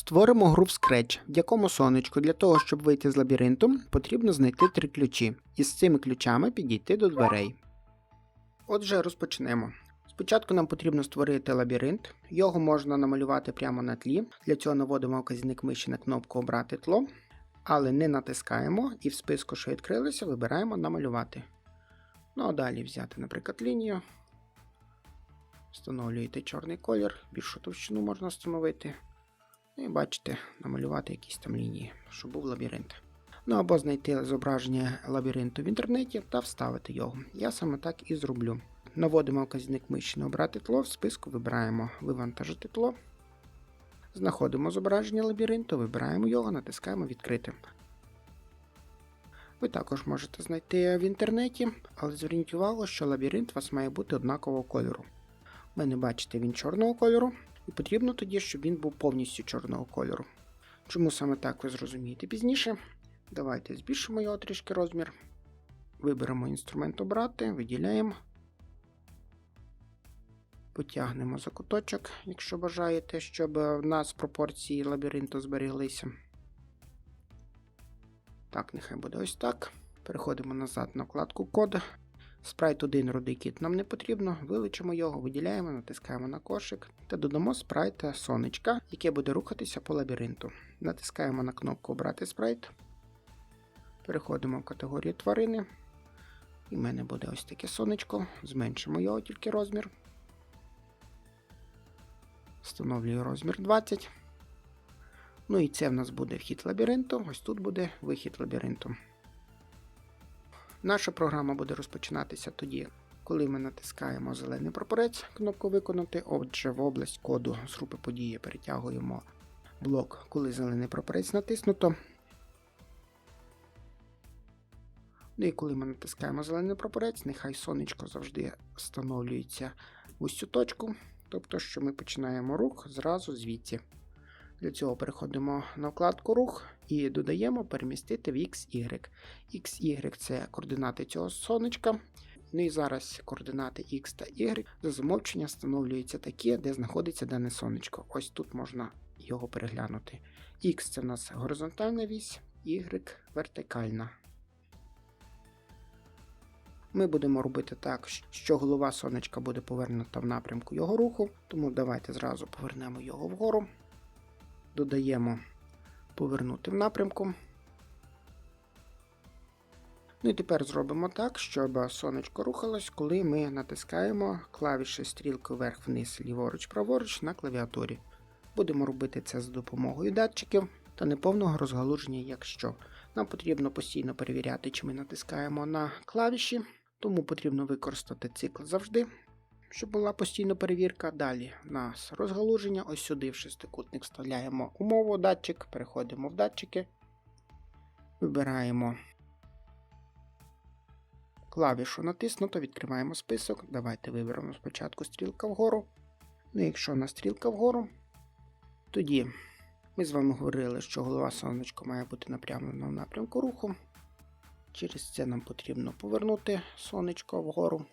Створимо гру в Scratch, в якому сонечку для того, щоб вийти з лабіринту, потрібно знайти три ключі, і з цими ключами підійти до дверей. Отже, розпочнемо. Спочатку нам потрібно створити лабіринт. Його можна намалювати прямо на тлі. Для цього наводимо вказівник миші на кнопку Обрати тло, але не натискаємо і в списку, що відкрилося, вибираємо намалювати. Ну а далі взяти, наприклад, лінію. Встановлюєте чорний колір, більшу товщину можна встановити. Ну і бачите, намалювати якісь там лінії, щоб був лабіринт. Ну або знайти зображення лабіринту в інтернеті та вставити його. Я саме так і зроблю. Наводимо вказівник миші на обрати тло, в списку вибираємо вивантажити тло. Знаходимо зображення лабіринту, вибираємо його, натискаємо відкрити. Ви також можете знайти в інтернеті, але зверніть увагу, що лабіринт у вас має бути однакового кольору. У мене, бачите, він чорного кольору, і потрібно тоді, щоб він був повністю чорного кольору. Чому саме так ви зрозумієте пізніше? Давайте збільшимо його трішки розмір. Виберемо інструмент обрати, виділяємо. Потягнемо за куточок, якщо бажаєте, щоб в нас пропорції лабіринту зберіглися. Так, нехай буде ось так. Переходимо назад на вкладку код. Спрайт 1 рудий кіт нам не потрібно, вилучимо його, виділяємо, натискаємо на кошик та додамо спрайта сонечка, яке буде рухатися по лабіринту. Натискаємо на кнопку Обрати спрайт. Переходимо в категорію тварини. І в мене буде ось таке сонечко. Зменшимо його тільки розмір. Встановлюю розмір 20. Ну і це в нас буде вхід лабіринту. Ось тут буде вихід лабіринту. Наша програма буде розпочинатися тоді, коли ми натискаємо зелений прапорець, кнопку Виконати. Отже, в область коду з групи події перетягуємо блок, коли зелений прапорець натиснуто. Ну і коли ми натискаємо зелений прапорець, нехай сонечко завжди встановлюється в ось цю точку, тобто, що ми починаємо рух зразу звідси. Для цього переходимо на вкладку рух і додаємо перемістити в XY. XY це координати цього сонечка. Ну і зараз координати X та Y за замовчення встановлюються такі, де знаходиться дане сонечко. Ось тут можна його переглянути. X це в нас горизонтальна вісь, Y вертикальна. Ми будемо робити так, що голова сонечка буде повернута в напрямку його руху, тому давайте зразу повернемо його вгору. Додаємо повернути в напрямку. Ну і тепер зробимо так, щоб сонечко рухалось, коли ми натискаємо клавіші стрілки вверх-вниз, ліворуч, праворуч на клавіатурі. Будемо робити це за допомогою датчиків та неповного розгалуження, якщо. Нам потрібно постійно перевіряти, чи ми натискаємо на клавіші, тому потрібно використати цикл завжди, щоб була постійна перевірка. Далі у нас розгалуження. Ось сюди в шестикутник вставляємо умову датчик, переходимо в датчики, вибираємо клавішу натиснуто, відкриваємо список. Давайте виберемо спочатку стрілка вгору. Ну, якщо на стрілка вгору, тоді ми з вами говорили, що голова сонечка має бути напрямлена в напрямку руху. Через це нам потрібно повернути сонечко вгору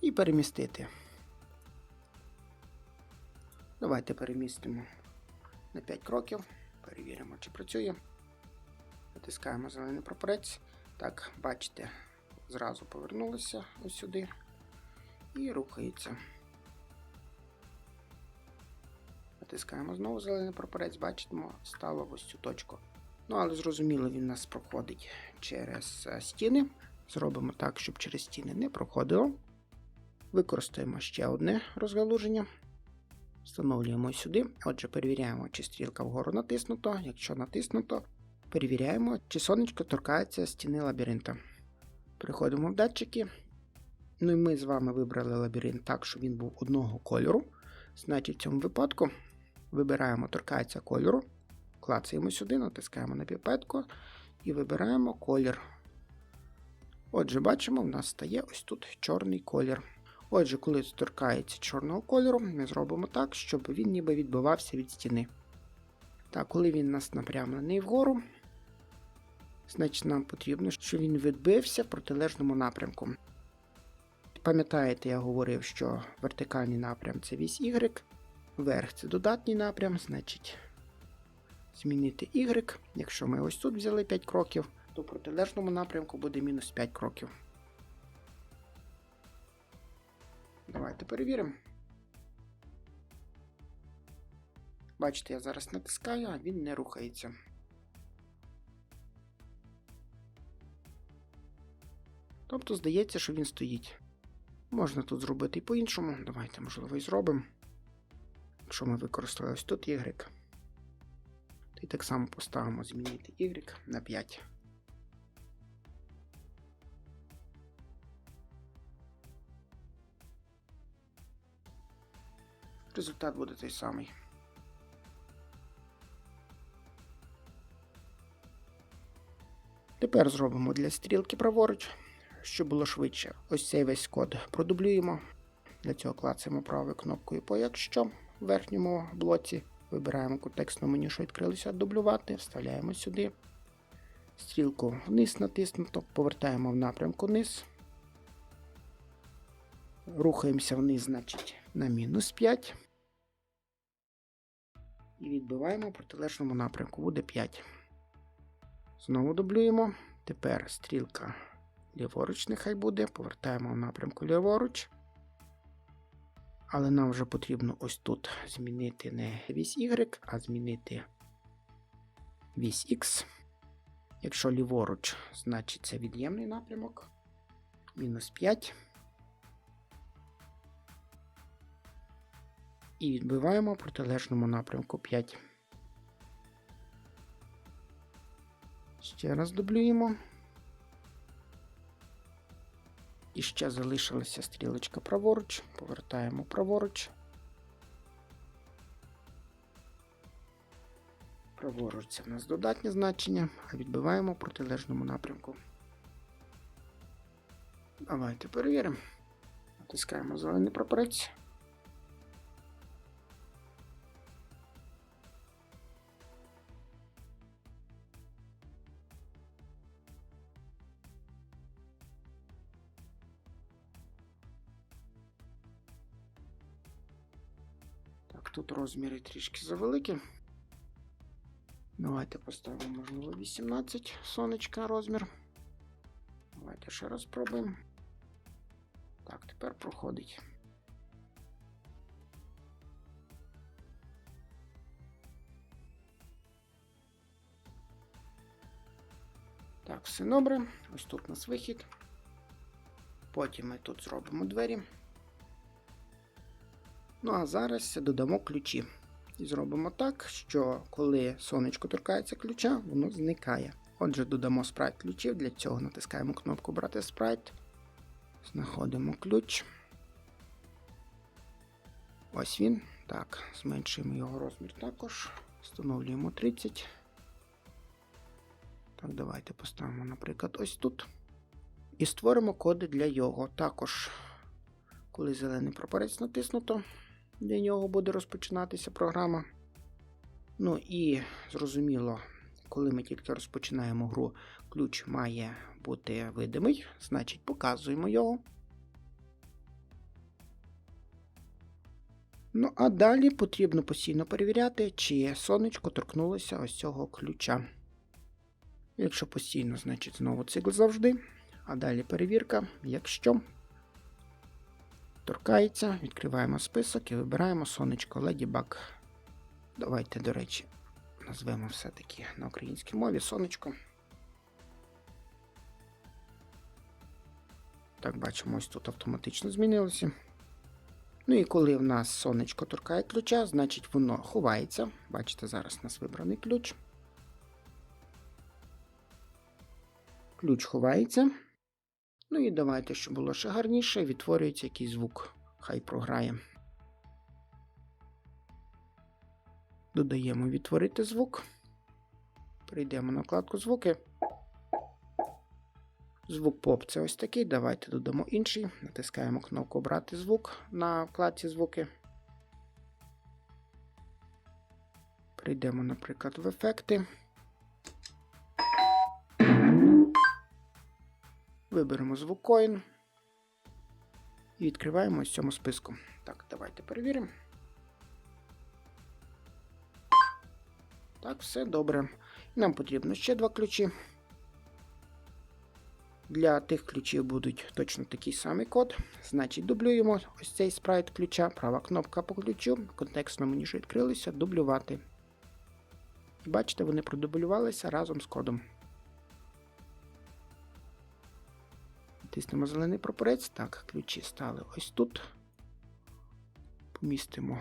і перемістити. Давайте перемістимо на 5 кроків, перевіримо, чи працює. Натискаємо зелений прапорець. Так, бачите, зразу повернулося ось сюди і рухається. Натискаємо знову зелений прапорець, бачимо, стало ось цю точку. Ну, але зрозуміло, він нас проходить через е, стіни. Зробимо так, щоб через стіни не проходило. Використаємо ще одне розгалуження. Встановлюємо сюди. Отже, перевіряємо, чи стрілка вгору натиснуто. Якщо натиснуто, перевіряємо, чи сонечко торкається стіни лабіринта. Переходимо в датчики. Ну і ми з вами вибрали лабіринт так, щоб він був одного кольору. Значить, в цьому випадку вибираємо торкається кольору, клацаємо сюди, натискаємо на піпетку і вибираємо колір. Отже, бачимо, в нас стає ось тут чорний колір. Отже, коли торкається чорного кольору, ми зробимо так, щоб він ніби відбивався від стіни. Так, коли він у нас напрямлений вгору, значить нам потрібно, щоб він відбився в протилежному напрямку. Пам'ятаєте, я говорив, що вертикальний напрям це вісь Y, вверх це додатній напрям, значить змінити Y. Якщо ми ось тут взяли 5 кроків, то в протилежному напрямку буде мінус 5 кроків. Давайте перевіримо. Бачите, я зараз натискаю, а він не рухається. Тобто здається, що він стоїть. Можна тут зробити і по-іншому. Давайте, можливо, і зробимо. Якщо ми використали ось тут Y, і так само поставимо змінити Y на 5. Результат буде той самий. Тепер зробимо для стрілки праворуч, щоб було швидше. Ось цей весь код продублюємо. Для цього клацаємо правою кнопкою по якщо в верхньому блоці. Вибираємо контекстне меню, що відкрилося, дублювати, вставляємо сюди. Стрілку вниз натиснуто, повертаємо в напрямку вниз. Рухаємося вниз, значить, на мінус 5. І відбиваємо в протилежному напрямку. Буде 5. Знову дублюємо. Тепер стрілка ліворуч нехай буде. Повертаємо в напрямку ліворуч. Але нам вже потрібно ось тут змінити не вісь Y, а змінити вісь X. Якщо ліворуч, значить це від'ємний напрямок. Мінус 5. І відбиваємо в протилежному напрямку 5. Ще раз дублюємо. І ще залишилася стрілочка праворуч. Повертаємо праворуч. Праворуч це в нас додатнє значення, а відбиваємо в протилежному напрямку. Давайте перевіримо. Натискаємо зелений прапорець. Тут розміри трішки завеликі. Давайте поставимо, можливо, 18 сонечка розмір. Давайте ще раз спробуємо. Так, тепер проходить. Так, все добре. Ось тут у нас вихід. Потім ми тут зробимо двері. Ну а зараз додамо ключі. І зробимо так, що коли сонечко торкається ключа, воно зникає. Отже, додамо спрайт ключів. Для цього натискаємо кнопку Брати спрайт. Знаходимо ключ. Ось він. Так, зменшуємо його розмір також. Встановлюємо 30. Так, давайте поставимо, наприклад, ось тут. І створимо коди для його. Також, коли зелений прапорець натиснуто, для нього буде розпочинатися програма. Ну і зрозуміло, коли ми тільки розпочинаємо гру, ключ має бути видимий, значить показуємо його. Ну, а далі потрібно постійно перевіряти, чи сонечко торкнулося ось цього ключа. Якщо постійно, значить знову цикл завжди. А далі перевірка, якщо торкається, відкриваємо список і вибираємо сонечко Ladybug. Давайте, до речі, назвемо все-таки на українській мові сонечко. Так, бачимо, ось тут автоматично змінилося. Ну і коли в нас сонечко торкає ключа, значить воно ховається. Бачите, зараз у нас вибраний ключ. Ключ ховається. Ну і давайте, щоб було ще гарніше, відтворюється якийсь звук. Хай програє. Додаємо відтворити звук. Перейдемо на вкладку звуки. Звук поп це ось такий. Давайте додамо інший. Натискаємо кнопку Обрати звук на вкладці звуки. Перейдемо, наприклад, в ефекти. Виберемо звук Coin і відкриваємо ось цьому списку. Так, давайте перевіримо. Так, все добре. Нам потрібно ще два ключі. Для тих ключів будуть точно такий самий код. Значить, дублюємо ось цей спрайт ключа, права кнопка по ключу, в контекстному меню, що відкрилося, дублювати. Бачите, вони продублювалися разом з кодом. Тиснемо зелений прапорець. Так, ключі стали ось тут. Помістимо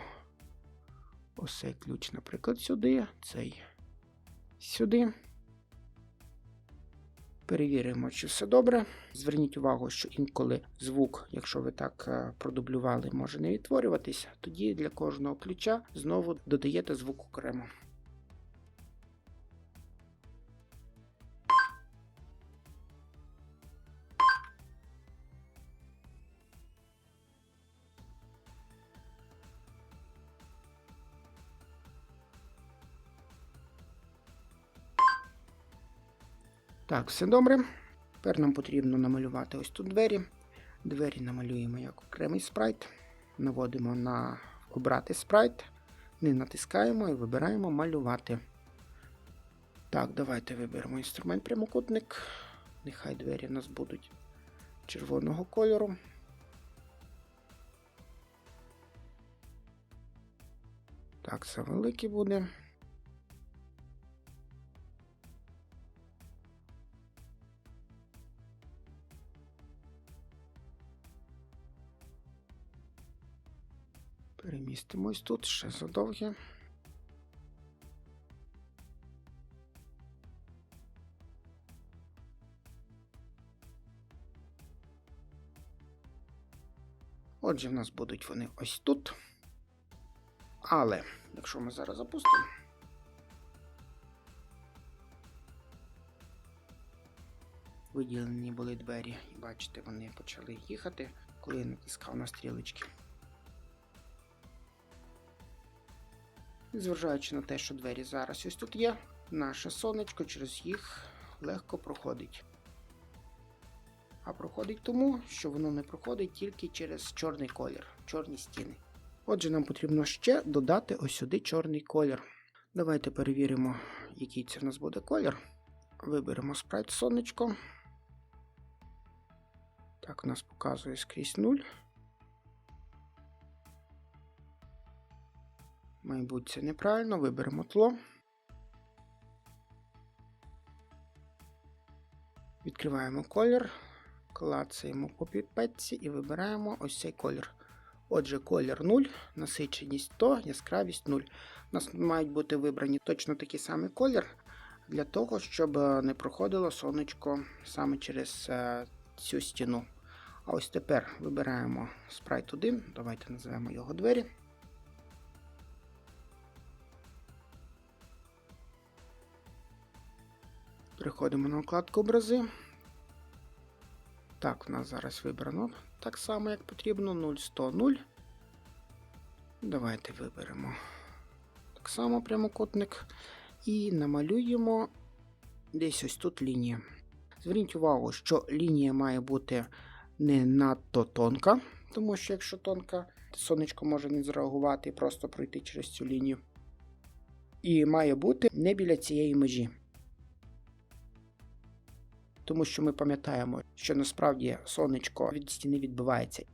ось цей ключ, наприклад, сюди, цей сюди. Перевіримо, чи все добре. Зверніть увагу, що інколи звук, якщо ви так е, продублювали, може не відтворюватись. Тоді для кожного ключа знову додаєте звук окремо. Так, все добре. Тепер нам потрібно намалювати ось тут двері. Двері намалюємо як окремий спрайт. Наводимо на обрати спрайт, не натискаємо і вибираємо малювати. Так, давайте виберемо інструмент прямокутник. Нехай двері у нас будуть червоного кольору. Так, це великий буде. Перемістимось тут ще задовге. Отже, в нас будуть вони ось тут. Але, якщо ми зараз запустимо. Виділені були двері, і бачите, вони почали їхати, коли я натискав на стрілочки. Зважаючи на те, що двері зараз ось тут є, наше сонечко через їх легко проходить. А проходить тому, що воно не проходить тільки через чорний колір, чорні стіни. Отже, нам потрібно ще додати ось сюди чорний колір. Давайте перевіримо, який це в нас буде колір. Виберемо спрайт сонечко. Так, у нас показує скрізь 0. Мабуть, це неправильно. Виберемо тло. Відкриваємо колір, клацаємо по підпетці і вибираємо ось цей колір. Отже, колір 0, насиченість 100, яскравість 0. У нас мають бути вибрані точно такий самий колір для того, щоб не проходило сонечко саме через е, цю стіну. А ось тепер вибираємо спрайт 1. Давайте називаємо його двері. Переходимо на вкладку образи. Так, в нас зараз вибрано так само, як потрібно. 0, 100, 0. Давайте виберемо так само прямокутник. І намалюємо десь ось тут лінію. Зверніть увагу, що лінія має бути не надто тонка, тому що якщо тонка, сонечко може не зреагувати і просто пройти через цю лінію. І має бути не біля цієї межі. Тому що ми пам'ятаємо, що насправді сонечко від стіни відбивається.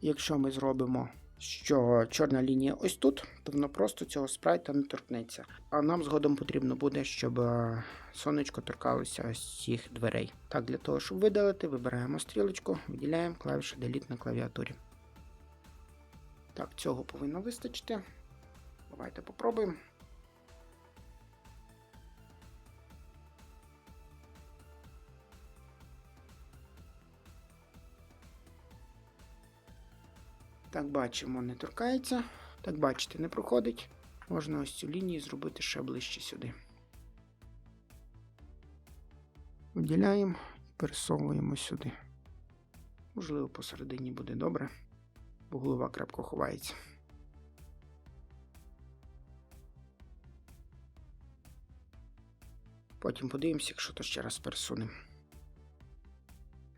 Якщо ми зробимо, що чорна лінія ось тут, то воно просто цього спрайта не торкнеться. А нам згодом потрібно буде, щоб е, сонечко торкалося ось цих дверей. Так, для того, щоб видалити, вибираємо стрілочку, виділяємо клавішу Delete на клавіатурі. Так, цього повинно вистачити. Давайте попробуємо. Так, бачимо, не торкається. Так, бачите, не проходить. Можна ось цю лінію зробити ще ближче сюди. Виділяємо і пересовуємо сюди. Можливо, посередині буде добре, бо голова крепко ховається. Потім подивимося, якщо то ще раз пересунемо.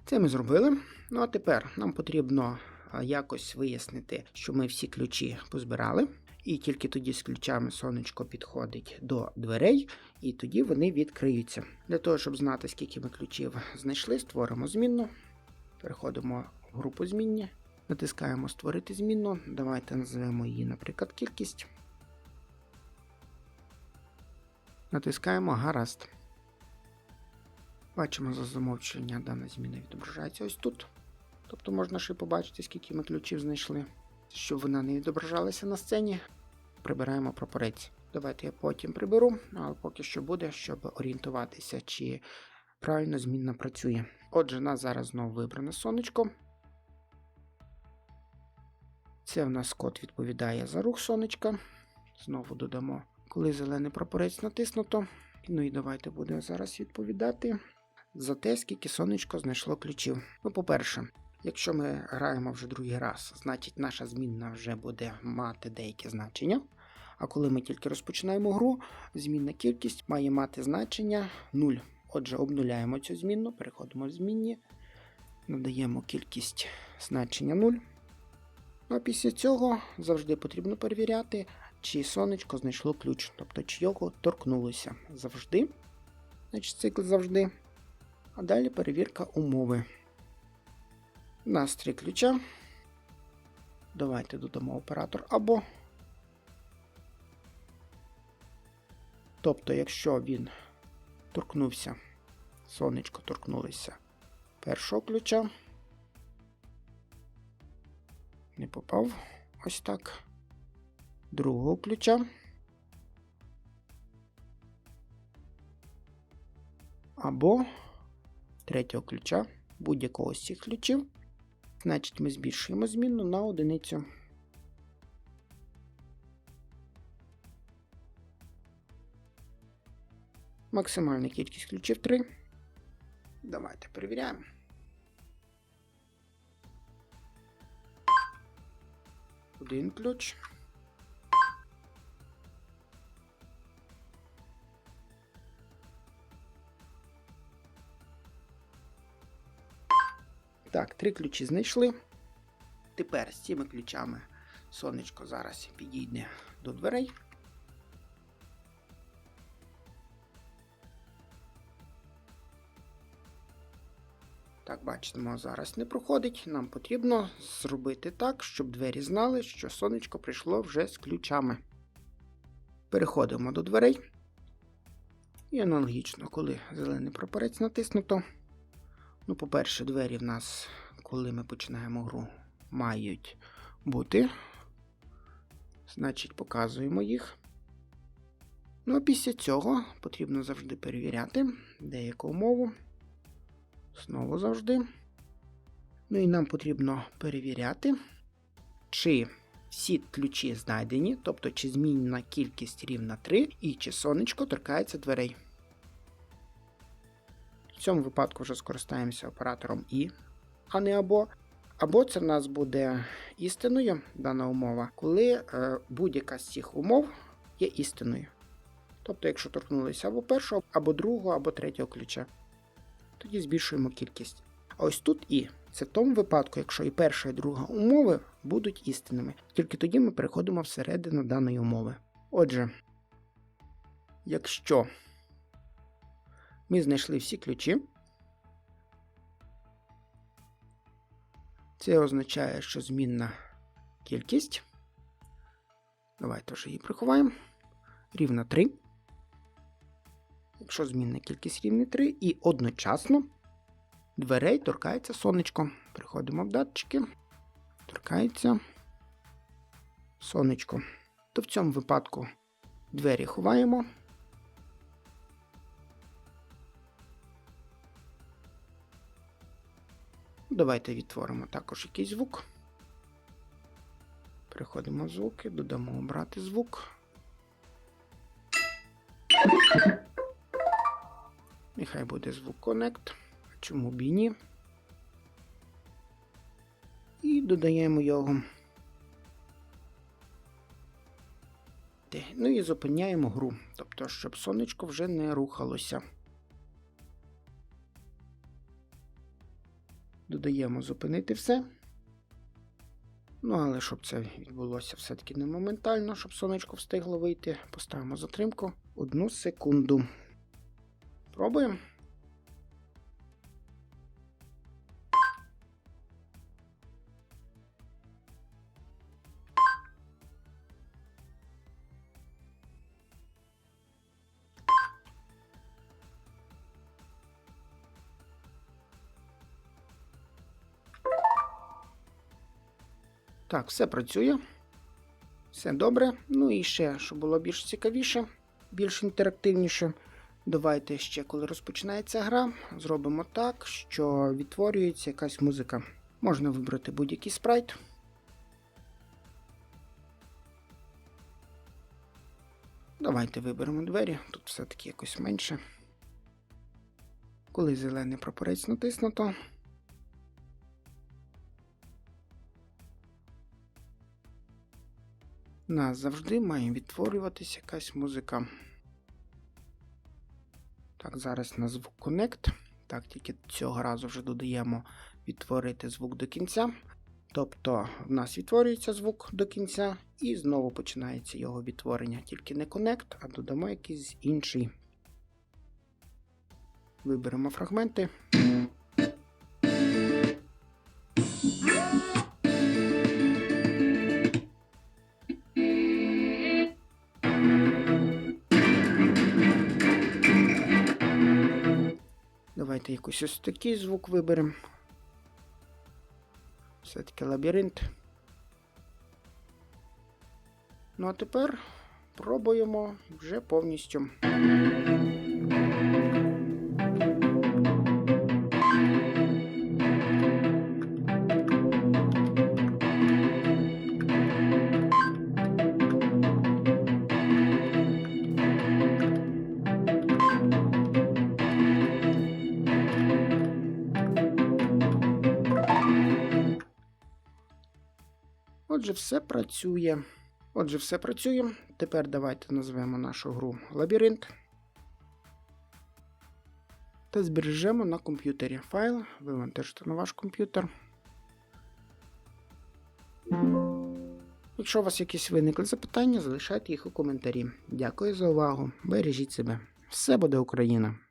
Це ми зробили. Ну а тепер нам потрібно якось вияснити, що ми всі ключі позбирали. І тільки тоді з ключами сонечко підходить до дверей, і тоді вони відкриються. Для того, щоб знати, скільки ми ключів знайшли, створимо змінну. Переходимо в групу змінні, натискаємо Створити змінну. Давайте назвемо її, наприклад, кількість. Натискаємо Гаразд. Бачимо за замовчення, дана зміна відображається ось тут. Тобто можна ще побачити, скільки ми ключів знайшли. Щоб вона не відображалася на сцені, прибираємо прапорець. Давайте я потім приберу, але поки що буде, щоб орієнтуватися, чи правильно змінна працює. Отже, нас зараз знову вибране сонечко. Це в нас код відповідає за рух сонечка. Знову додамо, коли зелений прапорець натиснуто. Ну і давайте будемо зараз відповідати за те, скільки сонечко знайшло ключів. Ну, по-перше, якщо ми граємо вже другий раз, значить наша змінна вже буде мати деяке значення. А коли ми тільки розпочинаємо гру, змінна кількість має мати значення 0. Отже, обнуляємо цю змінну, переходимо в змінні, надаємо кількість значення 0. Ну а після цього завжди потрібно перевіряти, чи сонечко знайшло ключ, тобто чи його торкнулося завжди. Значить, цикл завжди. А далі перевірка умови. У нас три ключа. Давайте додамо оператор або. Тобто, якщо він торкнувся, сонечко торкнулося першого ключа, не попав ось так. Другого ключа. Або третього ключа будь-якого з цих ключів. Значить, ми збільшуємо змінну на одиницю. Максимальна кількість ключів 3. Давайте перевіряємо. Один ключ. Так, три ключі знайшли. Тепер з цими ключами сонечко зараз підійде до дверей. Так, бачимо, зараз не проходить. Нам потрібно зробити так, щоб двері знали, що сонечко прийшло вже з ключами. Переходимо до дверей. І аналогічно, коли зелений прапорець натиснуто. Ну, по-перше, двері в нас, коли ми починаємо гру, мають бути. Значить, показуємо їх. Ну, а після цього потрібно завжди перевіряти деяку умову. Знову завжди. Ну і нам потрібно перевіряти, чи всі ключі знайдені, тобто чи змінна кількість рівна 3, і чи сонечко торкається дверей. В цьому випадку вже скористаємося оператором І, а не або. Або це в нас буде істиною дана умова, коли е, будь-яка з цих умов є істиною. Тобто, якщо торкнулися або першого, або другого, або третього ключа, тоді збільшуємо кількість. А ось тут і. Це в тому випадку, якщо і перша, і друга умови будуть істинними. Тільки тоді ми переходимо всередину даної умови. Отже, якщо ми знайшли всі ключі. Це означає, що змінна кількість. Давайте вже її приховаємо. Рівна 3. Якщо змінна кількість рівна 3, і одночасно дверей торкається сонечко. Приходимо в датчики, торкається сонечко. То в цьому випадку двері ховаємо. Давайте відтворимо також якийсь звук. Переходимо в звуки, додамо обрати звук. Нехай буде звук Connect. Чому б і ні? І додаємо його. Ну і зупиняємо гру, тобто, щоб сонечко вже не рухалося. Додаємо зупинити все. Ну, але щоб це відбулося все-таки не моментально, щоб сонечко встигло вийти, поставимо затримку одну секунду. Пробуємо. Так, все працює. Все добре. Ну і ще, щоб було більш цікавіше, більш інтерактивніше. Давайте ще, коли розпочинається гра, зробимо так, що відтворюється якась музика. Можна вибрати будь-який спрайт. Давайте виберемо двері, тут все-таки якось менше. Коли зелений прапорець натиснуто, Нас завжди має відтворюватися якась музика. Так, зараз на звук Connect. Так, тільки цього разу вже додаємо відтворити звук до кінця. Тобто в нас відтворюється звук до кінця, і знову починається його відтворення. Тільки не Connect, а додамо якийсь інший. Виберемо фрагменти. Давайте якийсь ось такий звук виберемо. Все-таки лабіринт. Ну а тепер пробуємо вже повністю. Отже, все працює. Отже, все працює. Тепер давайте назвемо нашу гру лабіринт. Та збережемо на комп'ютері файл, вивантажте на ваш комп'ютер. Якщо у вас якісь виникли запитання, залишайте їх у коментарі. Дякую за увагу. Бережіть себе. Все буде Україна!